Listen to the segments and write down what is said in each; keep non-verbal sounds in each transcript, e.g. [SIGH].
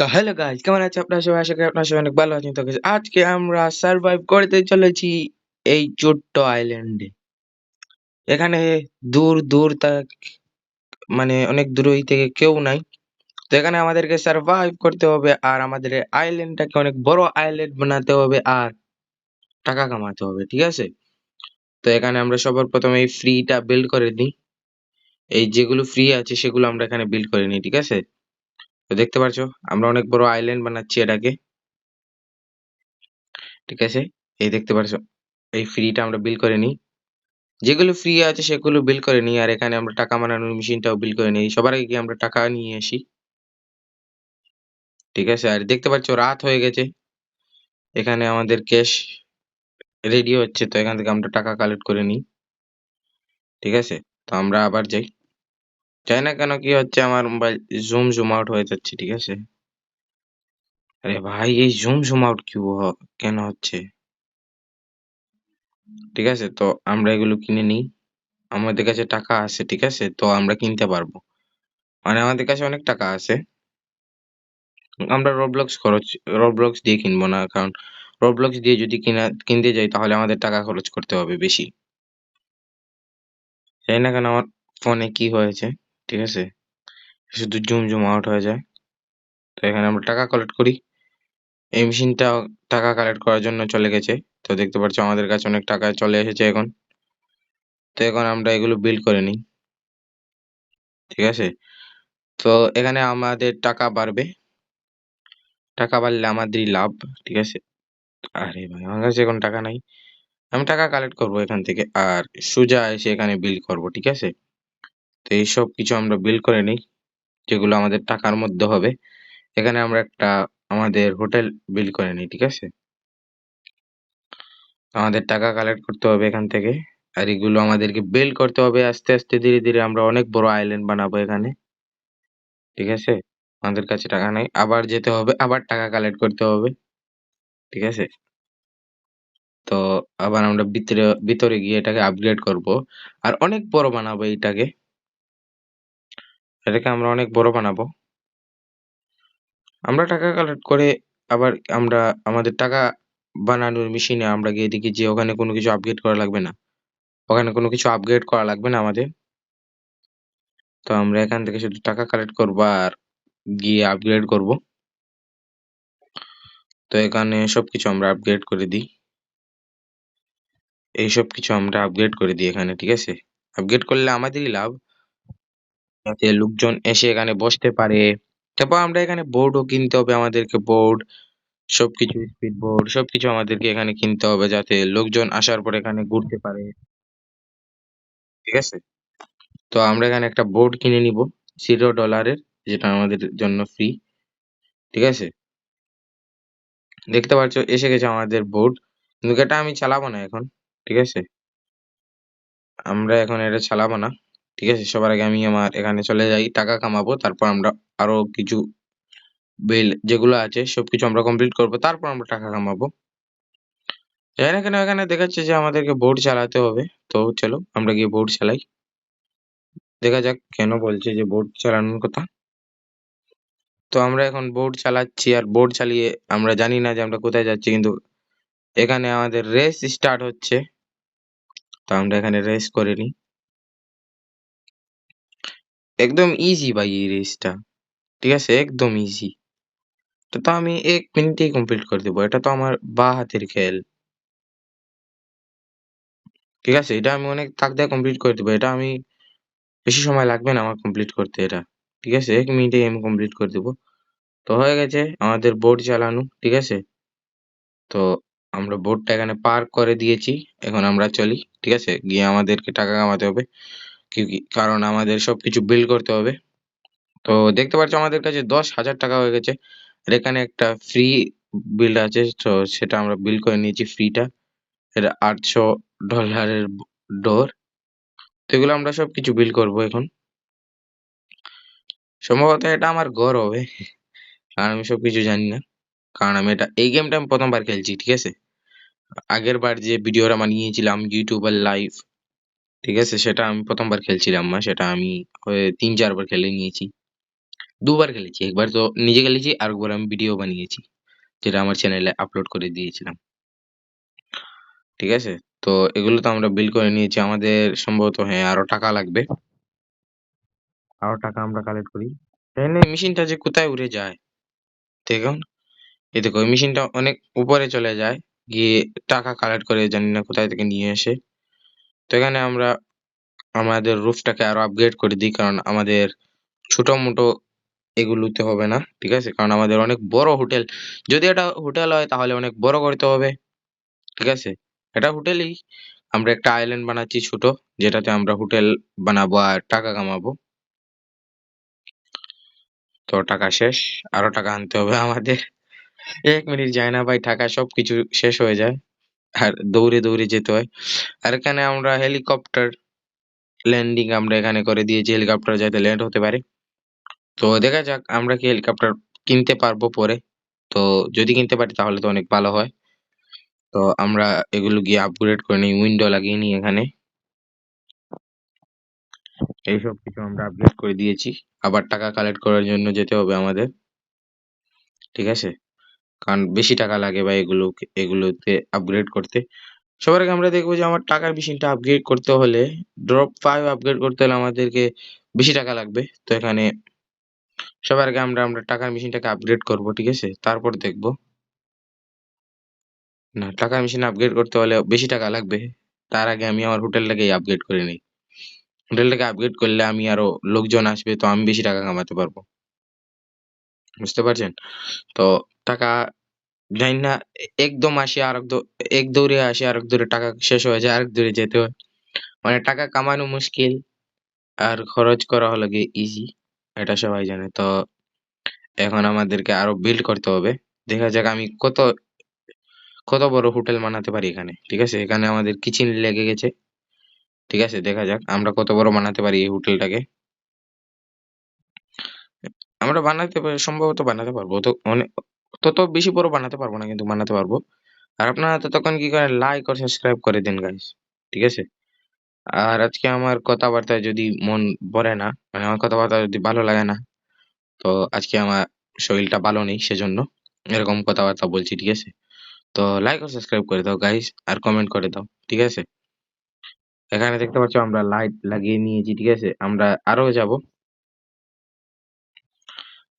তো hello guys কেমন আছে? আপনারা সবাই আশা করি আপনারা সবাই অনেক ভালো আছেন। তো আজকে আমরা সার্ভাইভ করতে চলেছি এই ছোট্ট আইল্যান্ডে এখানে দূর দূর তাক মানে অনেক দূরই থেকে কেউ নাই। তো এখানে আমাদেরকে সার্ভাইভ করতে হবে আর আমাদের আইল্যান্ডটাকে অনেক বড় আইল্যান্ড বানাতে হবে আর টাকা কামাতে হবে, ঠিক আছে? তো এখানে আমরা সবার প্রথমে এই ফ্রিটা বিল্ড করে দিই। এই যেগুলো ফ্রি আছে সেগুলো আমরা এখানে বিল্ড করে নিই, ঠিক আছে? তো দেখতে পারছ, আমরা অনেক বড় আইল্যান্ড বানাচ্ছি এটাকে। ঠিক আছে? এই দেখতে পারছ, এই ফ্রিটা আমরা বিল করে নিই। যেগুলো ফ্রি আছে সেগুলো বিল করে নিই, আর এখানে আমরা টাকা বানানোর মেশিনটাও বিল করে নিই। সবার আগে গিয়ে আমরা টাকা নিয়ে আসি। ঠিক আছে? আর দেখতে পাচ্ছ রাত হয়ে গেছে। এখানে আমাদের ক্যাশ রেডি হচ্ছে, তো এখান থেকে আমরা টাকা কালেক্ট করে নিই। ঠিক আছে? তো আমরা আবার যাই। যাই না কেন কি হচ্ছে, আমার মোবাইল জুম জুম আউট হয়ে যাচ্ছে, ঠিক আছে? আরে ভাই, এই জুম জুম আউট কি কেন হচ্ছে? ঠিক আছে, তো আমরা এগুলো কিনে নিই। আমাদের কাছে টাকা আছে, ঠিক আছে? তো আমরা কিনতে পারব। মানে আমাদের কাছে অনেক টাকা আছে। আমরা রোবলক্স খরচ রোবলক্স দিয়ে কিনবো না, কারণ রোবলক্স দিয়ে যদি কিনা, কিনতে যাই, তাহলে আমাদের টাকা খরচ করতে হবে বেশি। জানি না কেন আমার ফোনে কি হয়েছে। ঠিক আছে? শুধু জুম জুম আউট হয়ে যায়। তো এখানে আমরা টাকা কালেক্ট করি। এই মেশিনটা টাকা কালেক্ট করার জন্য চলে গেছে। তো দেখতে পাচ্ছ আমাদের কাছে অনেক টাকা চলে এসেছে এখন। তো এখন আমরা এগুলো বিল্ড করে নিই। ঠিক আছে? তো এখানে আমাদের টাকা বাড়বে। টাকা বাড়লে আমাদেরই লাভ। ঠিক আছে? আরে ভাই, আমার কাছে এখন টাকা নাই। আমি টাকা কালেক্ট করব এখান থেকে। আর সোজা এসে এখানে বিল করব। ঠিক আছে? তো এইসব কিছু আমরা বিল করে নিই, যেগুলো আমাদের টাকার মধ্যে হবে। এখানে আমরা একটা আমাদের হোটেল বিল করে নিই, ঠিক আছে? আমাদের টাকা কালেক্ট করতে হবে এখান থেকে, আর এগুলো আমাদেরকে বিল করতে হবে আস্তে আস্তে, ধীরে ধীরে আমরা অনেক বড় আইল্যান্ড বানাবো এখানে, ঠিক আছে? আমাদের কাছে টাকা নেই, আবার যেতে হবে, আবার টাকা কালেক্ট করতে হবে, ঠিক আছে? তো আবার আমরা ভিতরে ভিতরে গিয়ে এটাকে আপগ্রেড করব, আর অনেক বড় বানাবো এইটাকে। এটাকে আমরা অনেক বড় বানাবো। আমরা টাকা কালেক্ট করে আবার আমরা আমাদের টাকা বানানোর মেশিনে আমরা গিয়ে দেখি যে ওখানে কোনো কিছু আপগ্রেড করা লাগবে না। ওখানে কোনো কিছু আপগ্রেড করা লাগবে না আমাদের। তো আমরা এখান থেকে শুধু টাকা কালেক্ট করব আর গিয়ে আপগ্রেড করব। তো এখানে সবকিছু আমরা আপগ্রেড করে দিই। এই সব কিছু আমরা আপগ্রেড করে দিই এখানে, ঠিক আছে? আপগ্রেড করলে আমাদেরই লাভ। যাতে লোকজন এসে এখানে বসতে পারে। তারপর আমরা এখানে বোর্ডও কিনতে হবে আমাদেরকে বোর্ড সবকিছু স্পিড বোর্ড সবকিছু আমাদেরকে এখানে কিনতে হবে যাতে লোকজন আসার পর এখানে ঘুরতে পারে। ঠিক আছে? তো আমরা এখানে একটা বোর্ড কিনে নিব জিরো ডলারের যেটা আমাদের জন্য ফ্রি ঠিক আছে? দেখতে পাচ্ছ, এসে গেছে আমাদের বোর্ড কিন্তু এটা আমি চালাবো না এখন। ঠিক আছে? আমরা এখন এটা চালাবো না। ঠিক আছে? সবার আগে আমি আমার এখানে চলে যাই, টাকা কামাবো, তারপর আমরা আরও কিছু বিল যেগুলো আছে, সবকিছু আমরা কমপ্লিট করব, তারপর আমরা টাকা কামাবো। জানি না কেন, এখানে দেখাচ্ছে যে আমাদেরকে বোর্ড চালাতে হবে। তো চলো, আমরা গিয়ে বোর্ড চালাই। দেখা যাক কেন বলছে যে বোর্ড চালানোর কথা। তো আমরা এখন বোর্ড চালাচ্ছি, আর বোর্ড চালিয়ে আমরা জানি না যে আমরা কোথায় যাচ্ছি, কিন্তু এখানে আমাদের রেস স্টার্ট হচ্ছে। তো আমরা এখানে রেস করে নিই। একদম ইজি ভাই এই রেসটা ঠিক আছে? একদম ইজি তো তো আমি এক মিনিটেই কমপ্লিট করে দেবো। এটা তো আমার বা হাতের খেল। ঠিক আছে? এটা আমি অনেক তাক দিয়ে কমপ্লিট করে দেবো। এটা আমি বেশি সময় লাগবে না আমার কমপ্লিট করতে এটা। ঠিক আছে? এক মিনিটেই আমি কমপ্লিট করে দেবো। তো হয়ে গেছে, আমাদের বোর্ড চালানো। ঠিক আছে? তো আমরা বোর্ডটা এখানে পার্ক করে দিয়েছি। এখন আমরা চলি। ঠিক আছে? গিয়ে আমাদেরকে টাকা কামাতে হবে। কারণ আমাদের সবকিছু বিল করতে হবে। তো দেখতে পাচ্ছ আমাদের কাছে দশ হাজার টাকা হয়ে গেছে। আর এখানে একটা ফ্রি বিল আছে, তো সেটা আমরা বিল করে নিয়েছি ফ্রিটা এটা আটশো ডলারের ডোর তো এগুলো আমরা সবকিছু বিল করব এখন। সম্ভবত এটা আমার ঘর হবে। কারণ আমি সবকিছু জানি না। কারণ আমি এটা, এই গেমটা আমি প্রথমবার খেলছি, ঠিক আছে? আগের বার যে ভিডিওটা বানিয়েছিলাম ইউটিউবার লাইভ ঠিক আছে? সেটা আমি প্রথমবার খেলছিলাম না সেটা আমি তিন চারবার খেলে নিয়েছি। দুবার খেলেছি একবার তো নিজে খেলেছি আর একবার আমি ভিডিও বানিয়েছি যেটা আমার চ্যানেলে আপলোড করে দিয়েছিলাম। ঠিক আছে? তো এগুলো তো আমরা বিল করে নিয়েছি আমাদের সম্ভবত হ্যাঁ আরও টাকা লাগবে। আরও টাকা আমরা কালেক্ট করি। এখানে মেশিনটা যে কোথায় উড়ে যায়? দেখুন এই দেখো মেশিনটা অনেক উপরে চলে যায় গিয়ে টাকা কালেক্ট করে জানি না কোথায় থেকে নিয়ে এসে তো এখানে আমরা আমাদের রুফটাকে আরও আপগ্রেড করে দিই, কারণ আমাদের ছোট মোটো এগুলোতে হবে না, ঠিক আছে? কারণ আমাদের অনেক বড় হোটেল। যদি এটা হোটেল হয়, তাহলে অনেক বড় করতে হবে, ঠিক আছে? এটা হোটেলই। আমরা একটা আইল্যান্ড বানাচ্ছি ছোট, যেটাতে আমরা হোটেল বানাবো আর টাকা কামাবো। তো টাকা শেষ, আরও টাকা আনতে হবে আমাদের। এক মিনিট যায় না ভাই, টাকা সবকিছু শেষ হয়ে যায়। দৌড়ে দৌড়ে যেতে হয়। আর এখানে আমরা হেলিকপ্টার ল্যান্ডিং আমরা এখানে করে দিয়েছি হেলিকপ্টার যাতে ল্যান্ড হতে পারে। তো দেখা যাক আমরা কি হেলিকপ্টার কিনতে পারব পরে। তো যদি কিনতে পারি তাহলে তো অনেক ভালো হয়। তো আমরা এগুলো গিয়ে আপগ্রেড করে নিই উইন্ডো লাগিয়ে নিই এখানে। এইসব কিছু আমরা আপগ্রেড করে দিয়েছি। আবার টাকা কালেক্ট করার জন্য যেতে হবে আমাদের। ঠিক আছে? কারণ বেশি টাকা লাগে বা এগুলো, এগুলোতে আপগ্রেড করতে। সবার আগে আমরা দেখব যে আমার টাকার মেশিনটা আপগ্রেড করতে হলে ড্রপ ফাইভ আপগ্রেড করতে হলে আমাদেরকে বেশি টাকা লাগবে। তো এখানে সবার আগে আমরা আমরা টাকার মেশিনটাকে আপগ্রেড করব, ঠিক আছে? তারপর দেখব। না, টাকার মেশিন আপগ্রেড করতে হলে বেশি টাকা লাগবে। তার আগে আমি আমার হোটেলটাকে আপগ্রেড করে নিই। হোটেলটাকে আপগ্রেড করলে আমি আরও লোকজন আসবে, তো আমি বেশি টাকা কামাতে পারব। বুঝতে পারছেন? তো টাকা জানি না, একদম আসি আর এক দৌড়ে আসি আর এক দৌড়ে টাকা শেষ হয়ে যায় আরেক দৌড়ে যেতে হয়। মানে টাকা কামানো মুশকিল আর খরচ করা হলো গিয়ে ইজি এটা সবাই জানে। তো এখন আমাদেরকে আরও বিল্ড করতে হবে। দেখা যাক আমি কত কত বড় হোটেল বানাতে পারি এখানে, ঠিক আছে? এখানে আমাদের কিচেন লেগে গেছে। ঠিক আছে, দেখা যাক আমরা কত বড় বানাতে পারি এই হোটেলটাকে। আমরা বানাতে, সম্ভবত বানাতে পারব। তো অনেক তত বেশি বড় বানাতে পারব না কিন্তু বানাতে পারব। আর আপনারা ততক্ষণ কি করেন? লাইক আর সাবস্ক্রাইব করে দিন গাইস ঠিক আছে? আর আজকে আমার কথাবার্তায় যদি মন ভরে না মানে আমার কথাবার্তা যদি ভালো লাগে না, তো আজকে আমার শরীরটা ভালো নেই সেজন্য এরকম কথাবার্তা বলছি, ঠিক আছে? তো লাইক আর সাবস্ক্রাইব করে দাও গাইস আর কমেন্ট করে দাও, ঠিক আছে? এখানে দেখতে পাচ্ছ আমরা লাইট লাগিয়ে নিয়েছি, ঠিক আছে? আমরা আরও যাব।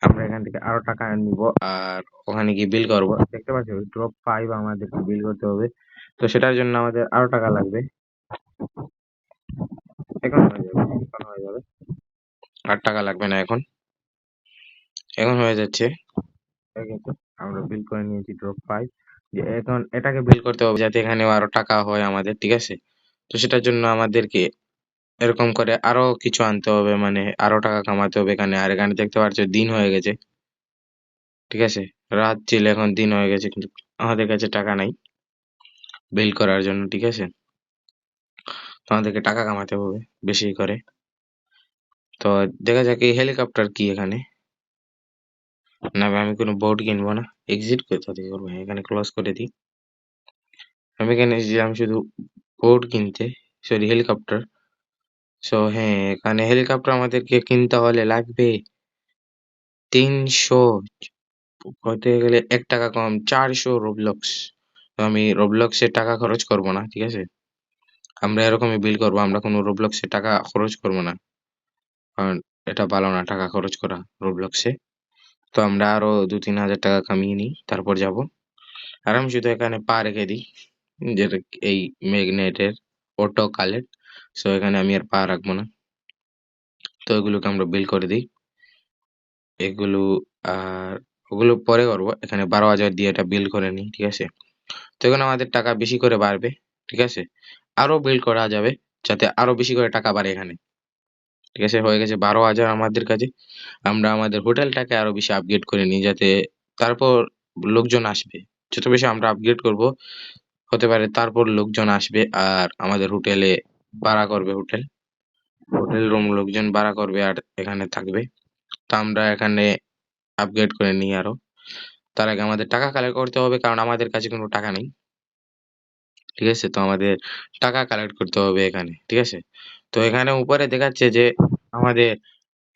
আমরা এখান থেকে আরও টাকা নিব আর ওখানে গিয়ে বিল করব। দেখতে পাচ্ছ ড্রপ ফাইভ আমাদেরকে বিল করতে হবে। তো সেটার জন্য আমাদের আরও টাকা লাগবে। এখন হয়ে যাবে, এখন হয়ে যাবে। আর টাকা লাগবে না এখন। এখন হয়ে যাচ্ছে। আমরা বিল করে নিয়েছি ড্রপ ফাইভ যে এখন এটাকে বিল করতে হবে যাতে এখানেও আরও টাকা হয় আমাদের, ঠিক আছে? তো সেটার জন্য আমাদেরকে এরকম করে আরও কিছু আনতে হবে মানে আরও টাকা কামাতে হবে এখানে। আর এখানে দেখতে পাচ্ছ দিন হয়ে গেছে ঠিক আছে? রাত ছিল এখন দিন হয়ে গেছে কিন্তু আমাদের কাছে টাকা নাই বিল করার জন্য ঠিক আছে? তো আমাদেরকে টাকা কামাতে হবে বেশি করে। তো দেখা যাক এই হেলিকপ্টার কি এখানে। না আমি কোনো বোর্ড কিনবো না। এক্সিট কোথা থেকে করব? হ্যাঁ, এখানে ক্লোজ করে দিই। আমি এখানে এসেছিলাম শুধু বোর্ড কিনতে সরি হেলিকপ্টার সো হ্যাঁ এখানে হেলিকপ্টার আমাদেরকে কিনতে হলে লাগবে তিনশো, হতে গেলে এক টাকা কম, চারশো রোবলক্স আমি রোবলক্সে টাকা খরচ করব না, ঠিক আছে? আমরা এরকমই বিল করব, আমরা কোনো রোবলক্সে টাকা খরচ করব না। কারণ এটা ভালো না, টাকা খরচ করা রোবলক্সে তো আমরা আরও দু তিন হাজার টাকা কামিয়ে নিই, তারপর যাব। আর আমি শুধু এখানে পা রেখে দিই যেটা এই ম্যাগনেটের অটো কালেক্ট সো এখানে আমি আর পা রাখব না। তো এগুলোকে আমরা বিল করে দিই। এগুলো আর ওগুলো পরে করব। এখানে বারো হাজার দিয়ে এটা বিল করে নিই, ঠিক আছে? তো এখানে আমাদের টাকা বেশি করে বাড়বে, ঠিক আছে? আরও বিল করা যাবে, যাতে আরও বেশি করে টাকা বাড়ে এখানে। ঠিক আছে? হয়ে গেছে বারো হাজার আমাদের কাছে। আমরা আমাদের হোটেলটাকে আরও বেশি আপগ্রেড করে নিই, যাতে তারপর লোকজন আসবে। যত বেশি আমরা আপগ্রেড করব, হতে পারে তারপর লোকজন আসবে আর আমাদের হোটেলে ভাড়া করবে হোটেল। হোটেল রুম লোকজন ভাড়া করবে আর এখানে থাকবে। তো আমরা এখানে আপগ্রেড করে নিই আরও। তার আগে আমাদের টাকা কালেক্ট করতে হবে কারণ আমাদের কাছে কোনো টাকা নেই। ঠিক আছে? তো আমাদের টাকা কালেক্ট করতে হবে এখানে। ঠিক আছে? তো এখানে উপরে দেখাচ্ছে যে আমাদের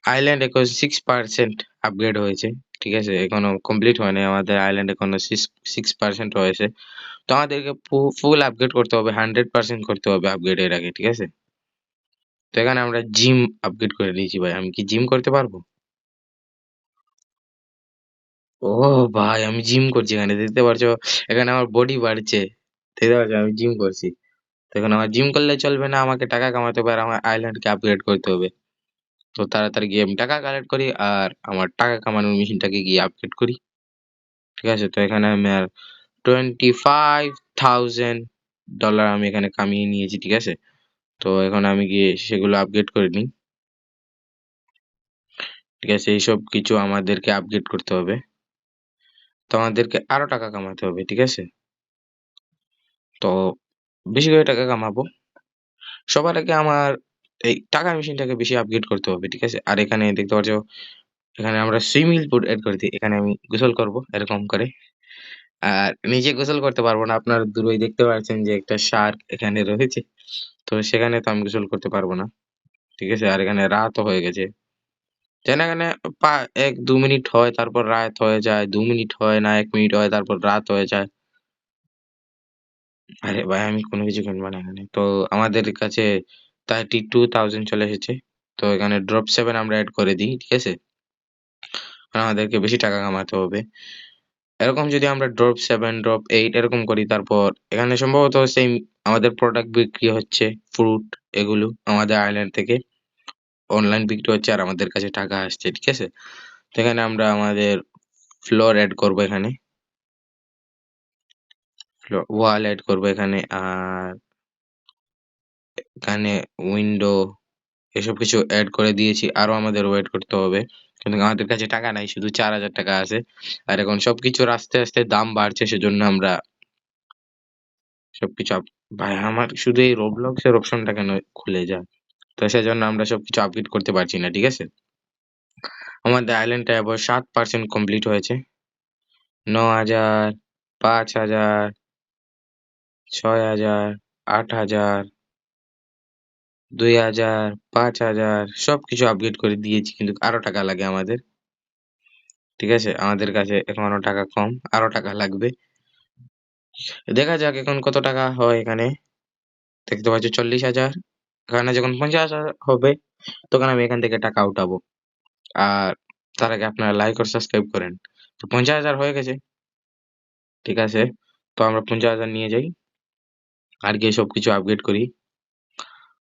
আইল্যান্ড এখন 6% আপগ্রেড হয়েছে। ঠিক আছে? এখনও কমপ্লিট হয়নি আমাদের আইল্যান্ড এখনও সিক্স 6% হয়েছে। তো আমাদেরকে ফুল আপগ্রেড করতে হবে 100% করতে হবে আপগ্রেড এর আগে। ঠিক আছে? তো এখানে আমরা জিম আপগ্রেড করে নিয়েছি ভাই। আমি কি জিম করতে পারব? ও ভাই আমি জিম করছি এখানে দেখতে পারছ? এখানে আমার বডি বাড়ছে। দেখতে পাচ্ছ আমি জিম করছি। তো এখন আমার জিম করলে চলবে না, আমাকে টাকা কামাতে হবে আর আমার আইল্যান্ডকে আপগ্রেড করতে হবে। তো তাড়াতাড়ি গিয়ে আমি টাকা কালেক্ট করি আর আমার টাকা কামানোর মেশিনটাকে গিয়ে আপগ্রেড করি। ঠিক আছে? তো এখানে আমি আর $25,000 আমি এখানে কামিয়ে নিয়েছি। ঠিক আছে? তো এখন আমি গিয়ে সেগুলো আপগ্রেড করে নিই। ঠিক আছে? এইসব কিছু আমাদেরকে আপগ্রেড করতে হবে। তো আমাদেরকে আরও টাকা কামাতে হবে। ঠিক আছে? তো বেশি করে টাকা কামাবো। সবার আগে আমার এই টাকা মেশিনটাকে বেশি আপগ্রেড করতে হবে। ঠিক আছে? আর এখানে দেখতে পাচ্ছ, এখানে আমরা সুইমিং পুল এড করে দিই। এখানে আমি গোসল করব এরকম করে। আর নিজে গোসল করতে পারব না। আপনারা দূরেই দেখতে পাচ্ছেন যে একটা শার্ক এখানে রয়েছে। তো সেখানে তো আমি গোসল করতে পারব না। ঠিক আছে? আর এখানে রাতও হয়ে গেছে। যেন এখানে পা ১-২ মিনিট হয়, তারপর রাত হয়ে যায়। দু মিনিট হয় না, এক মিনিট হয়, তারপর রাত হয়ে যায়। আরে ভাই, আমি কোনো কিছু কিনবো না এখানে। তো আমাদের কাছে 32,000 চলে এসেছে। তো এখানে ড্রপ 7 আমরা এড করে দিই। ঠিক আছে? আমাদেরকে বেশি টাকা কামাতে হবে। এরকম যদি আমরা ড্রপ 7, ড্রপ 8 এরকম করি তারপর এখানে সম্ভবত সেম আমাদের প্রোডাক্ট বিক্রি হচ্ছে, ফ্রুট এগুলো আমাদের আইল্যান্ড থেকে। অনলাইন বিক্রি হচ্ছে আর আমাদের কাছে টাকা আসছে। ঠিক আছে? তো এখানে আমরা আমাদের ফ্লোর এড করব এখানে। ওয়াল এড করব এখানে আর এখানে উইন্ডো এসব কিছু এড করে দিয়েছি। আরও আমাদের ওয়েট করতে হবে। কিন্তু আমাদের কাছে টাকা নাই। শুধু ৳৪,০০০ আছে। আর এখন সবকিছুর আস্তে, আস্তে দাম বাড়ছে সেজন্য আমরা সবকিছু ভাই আমার শুধু এই Roblox এর অপশনটা কেন খুলে যায়? তো সেজন্য আমরা সবকিছু আপডেট করতে পারছি না। ঠিক আছে? আমাদের আইল্যান্ডটা এবার সাত পার্সেন্ট কমপ্লিট হয়েছে। ৯,০০০, ৫,০০০ ৬,০০০, ৮,০০০ ২,০০০, ৫,০০০ সবকিছু আপগ্রেড করে দিয়েছি কিন্তু আরও টাকা লাগে আমাদের। ঠিক আছে? আমাদের কাছে এখনও টাকা কম। আরও টাকা লাগবে। দেখা যাক এখন কত টাকা হয় এখানে। দেখতে পাচ্ছ ৪০,০০০ এখানে যখন ৫০,০০০ হবে তখন আমি এখান থেকে টাকা উঠাবো। আর তার আগে আপনারা লাইক আর সাবস্ক্রাইব করেন। তো ৫০,০০০ হয়ে গেছে। ঠিক আছে? তো আমরা ৫০,০০০ নিয়ে যাই। আর গিয়ে সবকিছু আপগ্রেড করি।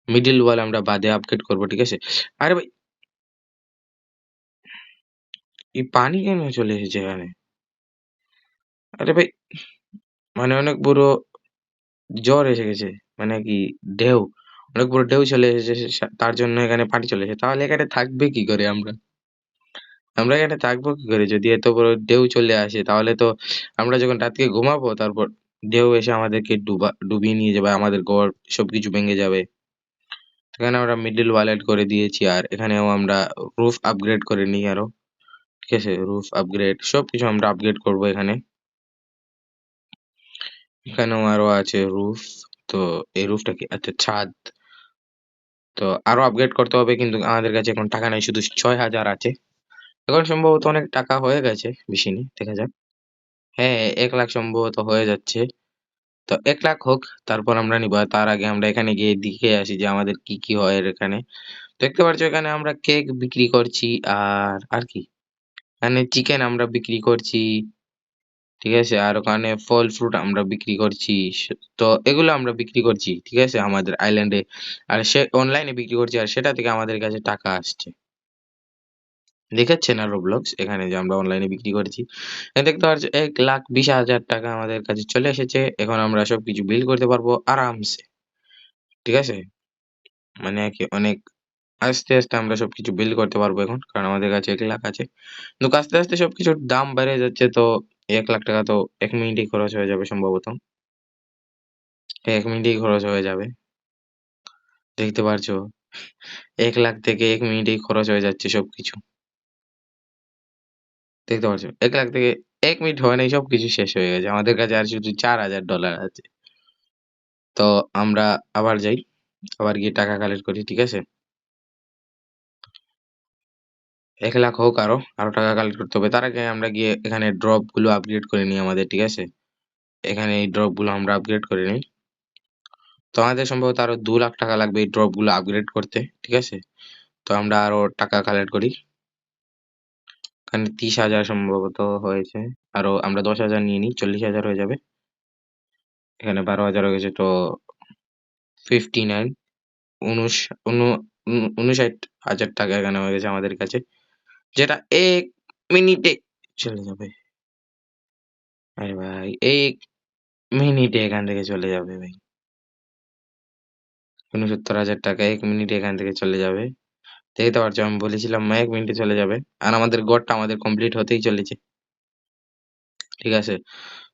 মিডল ওয়াল আমরা বাদে আপগ্রেড করব। ঠিক আছে? আরে ভাই, এই পানি কেন চলে এসেছে এখানে? আরে ভাই মানে অনেক বড় জ্বর এসে গেছে। মানে কি ঢেউ। অনেক বড় ঢেউ চলে এসেছে তার জন্য এখানে পানি চলে এসেছে। তাহলে এখানে থাকবে কি করে আমরা? আমরা এখানে থাকব কি করে? যদি এত বড় ঢেউ চলে আসে, তাহলে তো আমরা যখন রাতকে ঘুমাবো, তারপর ঢেউ এসে আমাদেরকে ডুবা, ডুবিয়ে নিয়ে যাবে। আমাদের ঘর সবকিছু ভেঙে যাবে। এখানে আমরা মিডল ওয়াল এড করে দিয়েছি আর এখানেও আমরা রুফ আপগ্রেড করে নিই আরও। ঠিক আছে? রুফ আপগ্রেড সবকিছু আমরা আপগ্রেড করব এখানে। এখানেও আরও আছে রুফ। তো এই রুফটা কি? আচ্ছা ছাদ। তো আরও আপগ্রেড করতে হবে কিন্তু আমাদের কাছে এখন টাকা নাই শুধু ৬,০০০ আছে। এখন সম্ভবত অনেক টাকা হয়ে গেছে, বেশি নেই। দেখা যাক। হ্যাঁ, ১,০০,০০০ সম্ভবত হয়ে যাচ্ছে। তো ১,০০,০০০ হোক তারপর আমরা নিবো। তার আগে আমরা এখানে গিয়ে দেখে আসি যে আমাদের কি, কি হয় এখানে। দেখতে পাচ্ছ এখানে আমরা কেক বিক্রি করছি আর, আর কি? এখানে চিকেন আমরা বিক্রি করছি। ঠিক আছে? আর ওখানে ফল ফ্রুট আমরা বিক্রি করছি। তো এগুলো আমরা বিক্রি করছি। ঠিক আছে? আমাদের আইল্যান্ডে। আর সে অনলাইনে বিক্রি করছি আর সেটা থেকে আমাদের কাছে টাকা আসছে। দেখাচ্ছে না Roblox এখানে যে আমরা অনলাইনে বিক্রি করেছি। দেখতে পাচ্ছ ৳১,২০,০০০ আমাদের কাছে চলে এসেছে। এখন আমরা সবকিছু বিল করতে পারব আরামসে। ঠিক আছে? মানে কি অনেক আস্তে, আস্তে আমরা সবকিছু বিল করতে পারব এখন। কারণ আমাদের কাছে ১,০০,০০০ আছে। কিন্তু আস্তে, আস্তে সবকিছুর দাম বেড়ে যাচ্ছে তো এক লাখ টাকা তো এক মিনিটেই খরচ হয়ে যাবে সম্ভবত। এক মিনিটেই খরচ হয়ে যাবে। দেখতে পারছ এক লাখ থেকে এক মিনিটেই খরচ হয়ে যাচ্ছে সবকিছু। দেখতে পাচ্ছ? ১,০০,০০০ থেকে এক মিনিট হয় নাই সবকিছু শেষ হয়ে গেছে। আমাদের কাছে আর শুধু $৪,০০০ আছে। তো আমরা আবার যাই। আবার গিয়ে টাকা কালেক্ট করি। ঠিক আছে? এক লাখ হোক আরও আরও টাকা কালেক্ট করতে হবে তার আগে আমরা গিয়ে এখানে ড্রপগুলো আপগ্রেড করে নিই আমাদের ঠিক আছে এখানে এই ড্রপগুলো আমরা আপগ্রেড করে নিই তো আমাদের সম্ভবত আরও দু লাখ টাকা লাগবে এই ড্রপগুলো আপগ্রেড করতে ঠিক আছে তো আমরা আরও টাকা কালেক্ট করি এখানে তিরিশ হাজার সম্ভবত হয়েছে। আরও আমরা দশ হাজার নিয়ে নিই, চল্লিশ হাজার হয়ে যাবে। এখানে বারো হাজার হয়ে গেছে তো ফিফটি নাইন উনুশ উনষাট হাজার টাকা এখানে হয়ে গেছে আমাদের কাছে, যেটা এক মিনিটে চলে যাবে। আরে ভাই, এক মিনিটে এখান থেকে চলে যাবে ভাই। উনসত্তর হাজার টাকা এক মিনিটে এখান থেকে চলে যাবে। দেখতে পারছ আমি বলেছিলাম এক মিনিটে চলে যাবে। আর আমাদের গড়টা আমাদের কমপ্লিট হতেই চলেছে। ঠিক আছে?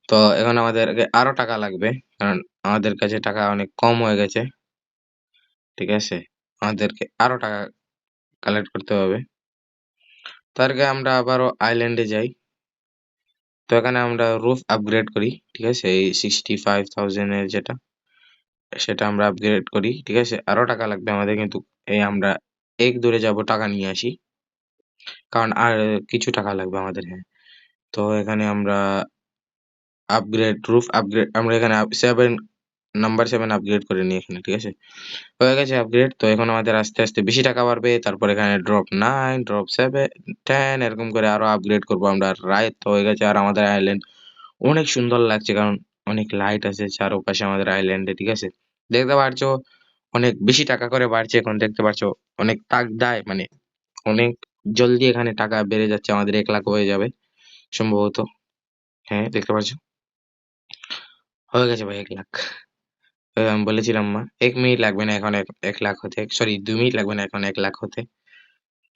তো এখন আমাদেরকে আরও টাকা লাগবে, কারণ আমাদের কাছে টাকা অনেক কম হয়ে গেছে। ঠিক আছে? আমাদেরকে আরও টাকা কালেক্ট করতে হবে। তার আগে আমরা আবারও আইল্যান্ডে যাই। তো এখানে আমরা রুফ আপগ্রেড করি, ঠিক আছে? এই সিক্সটি ফাইভ থাউজেন্ড এর যেটা, সেটা আমরা আপগ্রেড করি, ঠিক আছে? আরও টাকা লাগবে আমাদের, কিন্তু এই আমরা এক দূরে যাব, টাকা নিয়ে আসি। কারণ আর কিছু টাকা লাগবে আমাদের হ্যাঁ। তো এখানে আমরা আপগ্রেড রুফ আপগ্রেড আমরা এখানে সেভেন নাম্বার সেভেন আপগ্রেড করে নিই এখানে, ঠিক আছে? হয়ে গেছে আপগ্রেড তো এখন আমাদের আস্তে আস্তে বেশি টাকা বাড়বে, তারপর এখানে drop nine drop seven ten এরকম করে আরও আপগ্রেড করব আমরা। রাইট তো হয়ে গেছে আর আমাদের আইল্যান্ড অনেক সুন্দর লাগছে, কারণ অনেক লাইট আছে চারপাশে আমাদের আইল্যান্ডে ঠিক আছে? দেখতে পারছ অনেক বেশি টাকা করে বাড়ছে। এখন দেখতে পারছ অনেক তাক দেয় মানে অনেক জলদি এখানে টাকা বেড়ে যাচ্ছে, আমাদের এক লাখ হয়ে যাবে সম্ভবত। হ্যাঁ দেখতে পাচ্ছ? হয়ে গেছে ভাই এক লাখ। আমি বলেছিলাম মা, এক মিনিট লাগবে না এখন এক লাখ হতে। সরি দু মিনিট লাগবে না এখন এক লাখ হতে।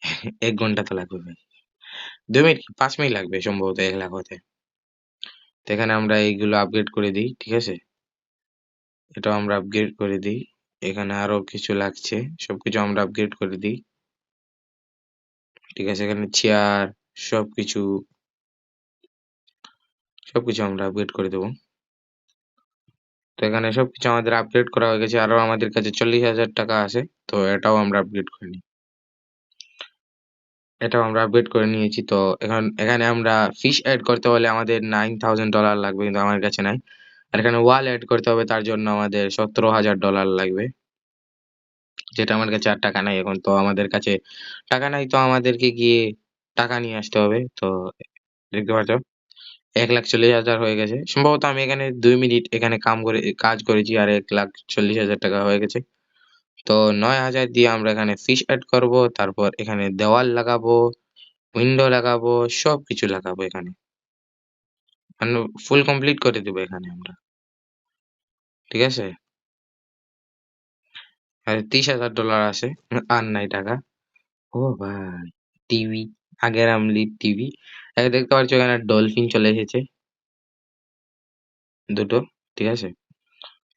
[LAUGHS] এক ঘণ্টা তো লাগবে ভাই। দু মিনিট পাঁচ মিনিট লাগবে সম্ভবত এক লাখ হতে। এখানে আমরা এইগুলো আপগ্রেড করে দিই, ঠিক আছে? এটাও আমরা আপগ্রেড করে দিই। এখানে আরও কিছু লাগছে। সবকিছু আমরা আপগ্রেড করে দিই। ঠিক আছে, এখানে চেয়ার সবকিছু। সবকিছু আমরা আপগ্রেড করে দেবো। তো এখানে সবকিছু আমাদের আপগ্রেড করা হয়ে গেছে। আরও আমাদের কাছে চল্লিশ হাজার টাকা আছে, তো এটাও আমরা আপগ্রেড করে নিই। এটাও আমরা আপগ্রেড করে নিয়েছি। তো এখন, এখানে আমরা ফিশ অ্যাড করতে হলে আমাদের নাইন থাউজেন্ড ডলার লাগবে, কিন্তু আমার কাছে নাই। আর এখানে ওয়াল অ্যাড করতে হবে, তার জন্য আমাদের সতেরো হাজার ডলার লাগবে। যেটা আমার কাছে আর টাকা নাই এখন, তো আমাদের কাছে টাকা নাই, তো আমাদেরকে গিয়ে টাকা নিয়ে আসতে হবে। তো দেখতে পাচ্ছ, এক লাখ চল্লিশ হাজার হয়ে গেছে। সম্ভবত আমি এখানে দুই মিনিট এখানে কাম করে, কাজ করেছি আর এক লাখ চল্লিশ হাজার টাকা হয়ে গেছে। তো নয় হাজার দিয়ে আমরা এখানে ফিশ অ্যাড করব, তারপর এখানে দেওয়াল লাগাবো উইন্ডো লাগাবো সব কিছু লাগাবো এখানে। মানে ফুল কমপ্লিট করে দেবো এখানে আমরা। ঠিক আছে? আর তিরিশ হাজার ডলার আছে। আর নাই টাকা। ও ভাই টিভি আগের আমলি টিভি দেখতে পাচ্ছ এখানে ডলফিন চলে এসেছে। দুটো, ঠিক আছে?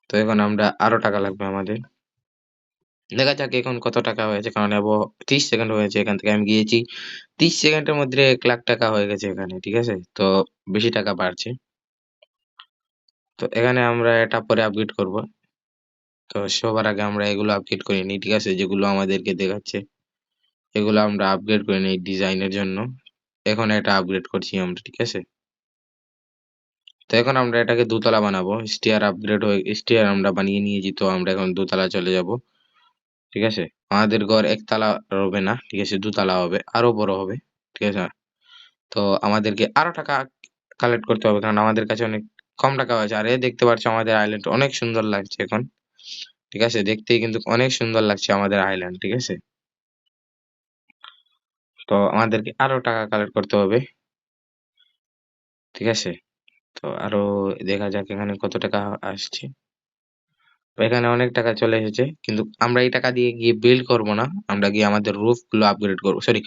তো এখন আমরা আরও টাকা লাগবে আমাদের। দেখা যাক এখন কত টাকা হয়েছে, কারণ এব ত্রিশ সেকেন্ড হয়েছে এখান থেকে, আমি গিয়েছি। ত্রিশ সেকেন্ডের মধ্যে এক লাখ টাকা হয়ে গেছে এখানে, ঠিক আছে? তো বেশি টাকা বাড়ছে। তো এখানে আমরা এটা পরে আপডেট করব। তো সবার আগে আমরা এগুলো আপডেট করে নিই, ঠিক আছে? যেগুলো আমাদেরকে দেখাচ্ছে, এগুলো আমরা আপগ্রেড করে নিই ডিজাইনের জন্য। এখন এটা আপগ্রেড করছি আমরা, ঠিক আছে? তো এখন আমরা এটাকে দোতলা বানাবো। স্টিয়ার আপগ্রেড হয়ে স্টিয়ার আমরা বানিয়ে নিয়েছি, তো আমরা এখন দোতলা চলে যাব, ঠিক আছে? আমাদের ঘর একতলা হবে না, ঠিক আছে? দুতলা হবে, আরও বড় হবে, ঠিক আছে? তো আমাদেরকে আরও টাকা কালেক্ট করতে হবে, কারণ আমাদের কাছে অনেক কম টাকা হয়েছে। আর এ দেখতে পাচ্ছ আমাদের আইল্যান্ড অনেক সুন্দর লাগছে এখন। ঠিক আছে? দেখতেই কিন্তু অনেক সুন্দর লাগছে আমাদের আইল্যান্ড ঠিক আছে? তো আমাদেরকে আরও টাকা কালেক্ট করতে হবে। ঠিক আছে? তো আরও দেখা যাক এখানে কত টাকা আসছে। তো এখানে অনেক টাকা চলে এসেছে। কিন্তু আমরা এই টাকা দিয়ে গিয়ে বিল্ড করব না। আমরা গিয়ে আমাদের রুফগুলো আপগ্রেড করব। সরি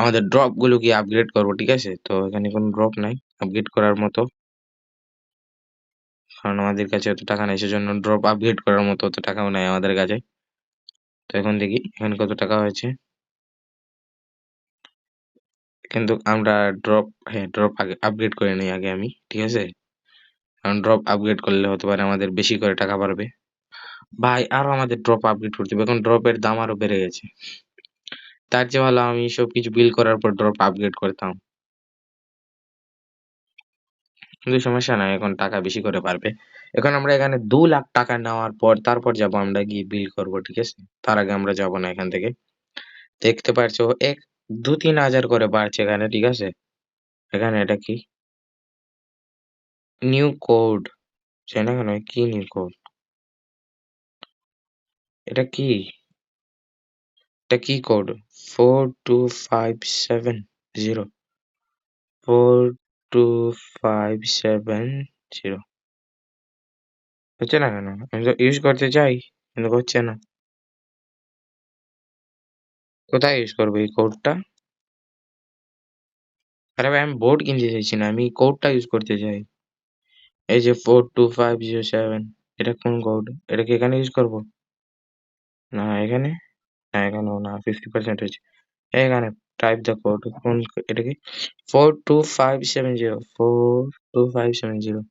আমাদের ড্রপগুলো গিয়ে আপগ্রেড করব, ঠিক আছে? তো এখানে কোনো ড্রপ নাই। আপগ্রেড করার মতো। কারণ আমাদের কাছে অত টাকা নেই, সেজন্য ড্রপ আপগ্রেড করার মতো অত টাকাও নাই আমাদের কাছে। তো এখন দেখি, এখানে কত টাকা হয়েছে। কিন্তু আমরা ড্রপ হ্যাঁ ড্রপ আগে আপগ্রেড করে নিই আগে আমি, ঠিক আছে? কারণ ড্রপ আপগ্রেড করলে হতে পারে আমাদের বেশি করে টাকা বাড়বে। ভাই, আরও আমাদের ড্রপ আপগ্রেড করতে হবে এখন ড্রপের দাম আরও বেড়ে গেছে। তার চেয়ে ভালো আমি সবকিছু বিল করার পর ড্রপ আপগ্রেড করতাম। কিন্তু সমস্যা নাই এখন টাকা বেশি করে পারবে। এখন আমরা এখানে দু লাখ টাকা নেওয়ার পর তারপর যাব আমরা গিয়ে বিল করব, ঠিক আছে? তার আগে আমরা যাব না এখান থেকে। দেখতে পারছ এক ২-৩ হাজার করে বাড়ছে এখানে, ঠিক আছে? এখানে এটা কি? নিউ কোড না কেন? কি নিউ কোড? এটা কি? এটা কি কোড? 42570 42570 হচ্ছে না কেন? আমি তো ইউজ করতে চাই, কিন্তু হচ্ছে না। কোথায় ইউজ করব এই কোডটা? আরে ভাই, আমি বোর্ড কিনতে চাইছি না। আমি কোডটা ইউজ করতে চাই। এই যে 42507 এটা কোন কোড? এটা কি এখানে ইউজ করব? না, এখানে? না, এখানেও না 50% হয়েছে। এখানে টাইপ দ্য কোড কোন এটা কি? 42570 42570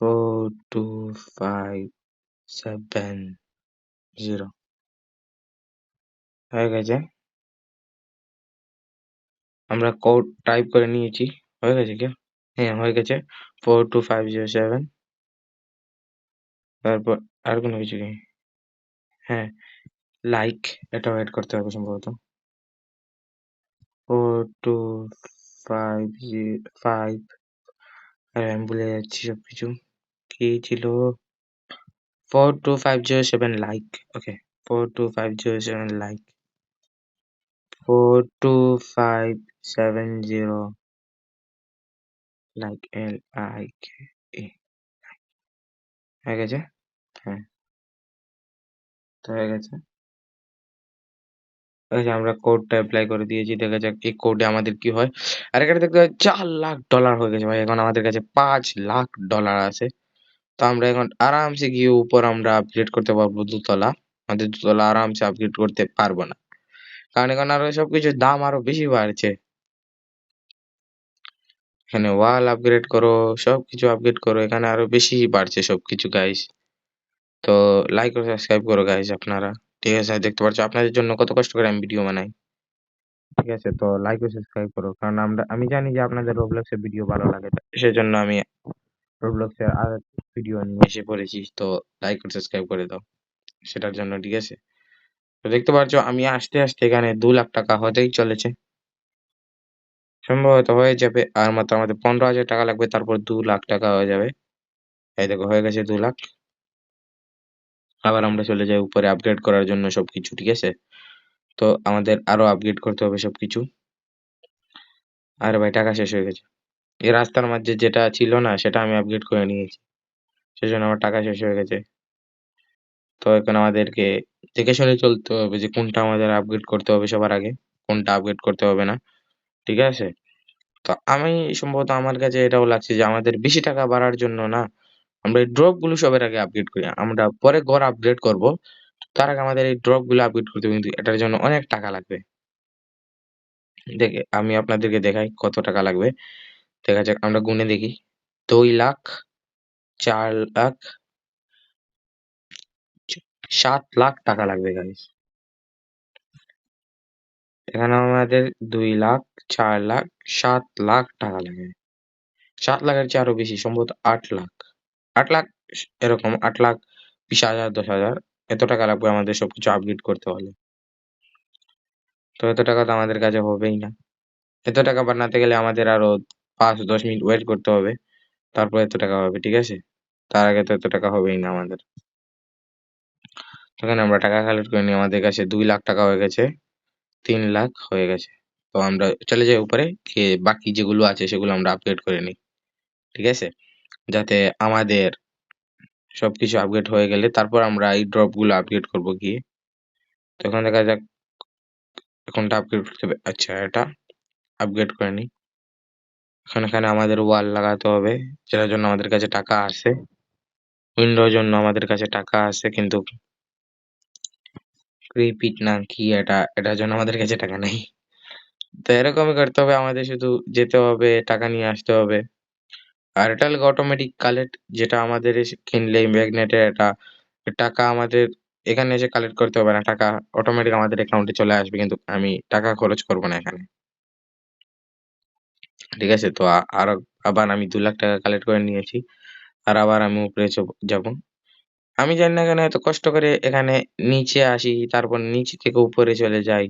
42570 হয়ে গেছে। আমরা কোড টাইপ করে নিয়েছি। হয়ে গেছে কি? হ্যাঁ, হয়ে গেছে। 42507 তারপর আর কোনো কিছু কি? হ্যাঁ, লাইক এটাও এড করতে হবে সম্ভবত। 42505 আরে আমি ভুলে যাচ্ছি সবকিছু। কি ছিল? 42507 like. Okay 42507 like. 42570 like L I K A হয়ে গেছে? হ্যাঁ। তো হয়ে গেছে। আমরা কোডটা এপ্লাই করে দিয়েছি। দেখা যাক এই কোডে আমাদের কি হয়। আর এখানে দেখতে পাচ্ছি $৪,০০,০০০ হয়ে গেছে ভাই। এখন আমাদের কাছে $৫,০০,০০০ আছে। তো আমরা এখন আরামসে গিয়ে উপর আমরা আপগ্রেড করতে পারব দুতলা আমাদের দুতলা আরামসে আপগ্রেড করতে পারব না। কারণ এখন আরও সবকিছুর দাম আরও বেশি বাড়ছে। এখানে ওয়াল আপগ্রেড করো, সবকিছু আপগ্রেড করো। এখানে আরও বেশি বাড়ছে সবকিছু গাইস। তো লাইক ও সাবস্ক্রাইব করো গাইস আপনারা। ঠিক আছে? দেখতে পাচ্ছ আপনাদের জন্য কত কষ্ট করে আমি ভিডিও বানাই। ঠিক আছে? তো লাইক ও সাবস্ক্রাইব করো। কারণ আমরা আমি জানি যে আপনাদের এর ভিডিও ভালো লাগে। সেজন্য আমি এর আর ভিডিও নিয়ে এসে পড়েছি। তো লাইক ও সাবস্ক্রাইব করে দাও। সেটার জন্য ঠিক আছে? তো দেখতে পাচ্ছ আমি আসতে, আসতে এখানে দু লাখ টাকা হতেই চলেছে। সম্ভবত হয়ে যাবে। আর মাত্র আমাদের ৳১৫,০০০ লাগবে তারপর দু লাখ টাকা হয়ে যাবে। এই দেখো হয়ে গেছে ২,০০,০০০ আবার আমরা চলে যাই উপরে আপগ্রেড করার জন্য সবকিছু, ঠিক আছে? তো আমাদের আরও আপগ্রেড করতে হবে সবকিছু। আরে ভাই টাকা শেষ হয়ে গেছে। এই রাস্তার মাঝে যেটা ছিল না সেটা আমি আপগ্রেড করে নিয়েছি। সেজন্য আমার টাকা শেষ হয়ে গেছে। তো এখন আমাদেরকে দেখে শুনে চলতে হবে যে কোনটা আমাদের আপগ্রেড করতে হবে সবার আগে, কোনটা আপগ্রেড করতে হবে না। ঠিক আছে? তো আমি সম্ভবত আমার কাছে এটাও লাগছে যে আমাদের বেশি টাকা বাড়ার জন্য না, আমরা এই ড্রপগুলো সবার আগে আপডেট করি। আমরা পরে ঘর আপগ্রেড করব। তার আগে আমাদের এই ড্রপগুলো আপগ্রেড করতে কিন্তু এটার জন্য অনেক টাকা লাগবে। দেখে, আমি আপনাদেরকে দেখাই কত টাকা লাগবে। দেখা যাক, আমরা গুনে দেখি। দুই লাখ, চার লাখ, সাত লাখ টাকা লাগবে গাইস। এখানে আমাদের দুই লাখ, চার লাখ, সাত লাখ টাকা লাগে। সাত লাখের চেয়ে আরও বেশি, সম্ভবত ৮,০০,০০০ ৮,০০,০০০ এরকম আট লাখ বিশ হাজার দশ হাজার এত টাকা লাগবে আমাদের সবকিছু আপগ্রেড করতে হলে। তো এত টাকা তো আমাদের কাছে হবেই না। এত টাকা বানাতে গেলে আমাদের আরও ৫-১০ মিনিট ওয়েট করতে হবে। তারপর এত টাকা হবে, ঠিক আছে? তার আগে তো এত টাকা হবেই না আমাদের। এখানে আমরা টাকা কালেক্ট করে নিই। আমাদের কাছে দুই লাখ টাকা হয়ে গেছে। ৩,০০,০০০ হয়ে গেছে। তো আমরা চলে যাই উপরে বাকি যেগুলো আছে সেগুলো আমরা আপগ্রেড করে নিই। ঠিক আছে? যাতে আমাদের সবকিছু আপগ্রেড হয়ে গেলে তারপর আমরা এই ড্রপগুলো আপগ্রেড করব গিয়ে। তো এখন দেখা যাক কোনটা আপগ্রেড করতে হবে। আচ্ছা এটা আপগ্রেড করে নিই। এখন এখানে আমাদের ওয়াল লাগাতে হবে। যেটার জন্য আমাদের কাছে টাকা আছে। উইন্ডোর জন্য আমাদের কাছে টাকা আছে কিন্তু রিপিট না কি এটা এটার জন্য আমাদের কাছে টাকা নেই। তো এরকমই করতে হবে আমাদের শুধু যেতে হবে, টাকা নিয়ে আসতে হবে। আর এটা অটোমেটিক কালেক্ট যেটা আমাদের কিনলে ম্যাগনেটের এটা টাকা আমাদের এখানে এসে কালেক্ট করতে হবে না, টাকা অটোমেটিক আমাদের অ্যাকাউন্টে চলে আসবে, কিন্তু আমি টাকা খরচ করব না এখানে। ঠিক আছে? তো আর আবার আমি দু লাখ টাকা কালেক্ট করে নিয়েছি, আর আবার আমি উপরে যাব। আমি জানি না কেন এত কষ্ট করে এখানে নিচে আসি, তারপর নিচ থেকে উপরে চলে যাই।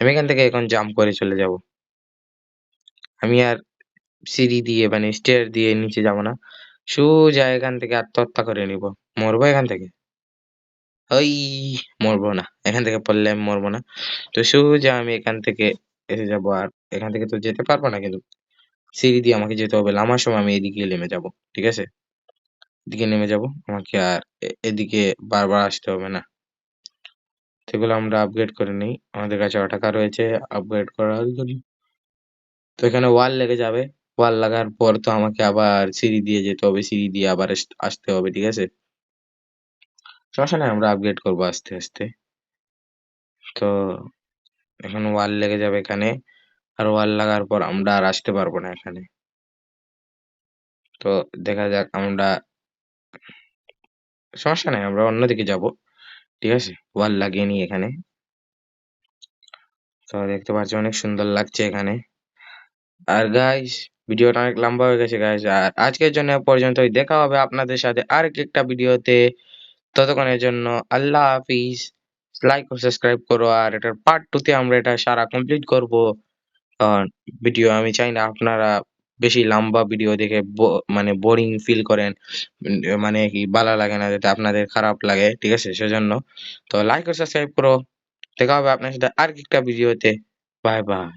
আমি এখান থেকে এখন জাম্প করে চলে যাব। আমি আর সিঁড়ি দিয়ে মানে স্টেয়ার দিয়ে নিচে যাব না। সোজা এখান থেকে আত্মহত্যা করে নিব। মরবো এখান থেকে? ওই মরবো না, এখান থেকে পড়লে আমি মরবো না। তো সোজা আমি এখান থেকে এসে যাব আর এখান থেকে তো যেতে পারব না কিন্তু সিঁড়ি দিয়ে আমাকে যেতে হবে। নামার সময় আমি এদিকে নেমে যাব, ঠিক আছে? এদিকে নেমে যাব, আমাকে আর এদিকে বারবার আসতে হবে না। সেগুলো আমরা আপগ্রেড করে নিই। আমাদের কাছে টাকা রয়েছে আপগ্রেড করার জন্য। তো এখানে ওয়াল লেগে যাবে। ওয়াল লাগার পর তো আমাকে আবার সিঁড়ি দিয়ে যেতে হবে, সিঁড়ি দিয়ে আবার আসতে হবে, ঠিক আছে? সমস্যা নাই, আমরা আপগ্রেড করব আস্তে আস্তে। তো এখন ওয়াল লেগে যাবে এখানে, আর ওয়াল লাগার পর আমরা আর আসতে পারব না এখানে। তো দেখা যাক আমরা, সমস্যা নাই, আমরা অন্যদিকে যাব, ঠিক আছে? ওয়াল লাগিয়ে নিই এখানে। তো দেখতে পাচ্ছি অনেক সুন্দর লাগছে এখানে। আর গাইস ভিডিওটা অনেক লম্বা হয়ে গেছে গাইস আর আজকের জন্য পর্যন্তই। দেখা হবে আপনাদের সাথে আর একটা ভিডিওতে। ততক্ষণের জন্য আল্লাহ হাফিজ। লাইক ও সাবস্ক্রাইব করো, আর এটার পার্ট টু তে আমরা এটা সারা কমপ্লিট করব। ভিডিও আমি চাই না আপনারা বেশি লম্বা ভিডিও দেখে মানে বোরিং ফিল করেন। মানে কি ভালো লাগে না, যাতে আপনাদের খারাপ লাগে, ঠিক আছে? সেজন্য তো লাইক ও সাবস্ক্রাইব করো। দেখা হবে আপনার সাথে আর একটা ভিডিওতে। Bye bye